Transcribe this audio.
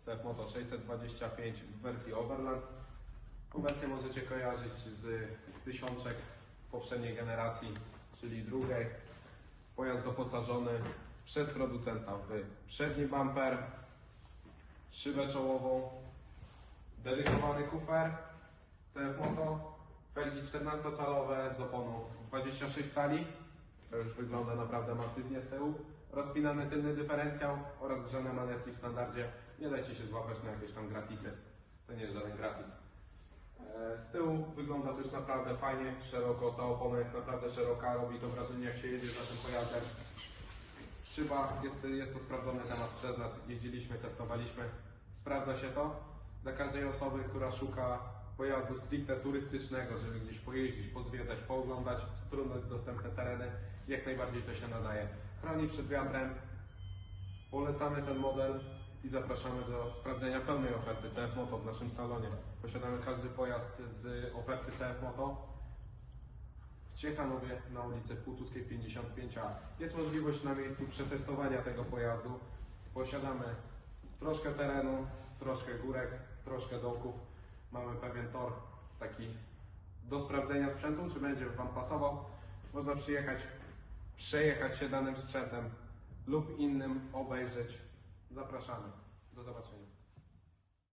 CF Moto 625 w wersji Overland. Tą wersję możecie kojarzyć z tysiączek poprzedniej generacji, czyli drugiej. Pojazd doposażony przez producenta w przedni bumper, szybę czołową, dedykowany kufer CF Moto, felgi 14-calowe z oponą 26 cali, to już wygląda naprawdę masywnie z tyłu, rozpinany tylny dyferencjał oraz grzane manewki w standardzie. Nie dajcie się złapać na jakieś tam gratisy, to nie jest żaden gratis. E, Z tyłu wygląda to już naprawdę fajnie, szeroko, ta opona jest naprawdę szeroka, robi to wrażenie jak się jedzie za tym pojazdem. Szyba, jest, jest to sprawdzony temat przez nas, jeździliśmy, testowaliśmy, sprawdza się to. Dla każdej osoby, która szuka pojazdu stricte turystycznego, żeby gdzieś pojeździć, pozwiedzać, pooglądać trudno dostępne tereny, jak najbardziej to się nadaje. Chroni przed wiatrem, polecamy ten model i zapraszamy do sprawdzenia pełnej oferty CF Moto w naszym salonie. Posiadamy każdy pojazd z oferty CF Moto w Ciechanowie na ulicy Półtuskiej 55A. Jest możliwość na miejscu przetestowania tego pojazdu. Posiadamy troszkę terenu, troszkę górek, troszkę dołków. Mamy pewien tor taki do sprawdzenia sprzętu, czy będzie Wam pasował. Można przyjechać, przejechać się danym sprzętem lub innym, obejrzeć. Zapraszamy. Do zobaczenia.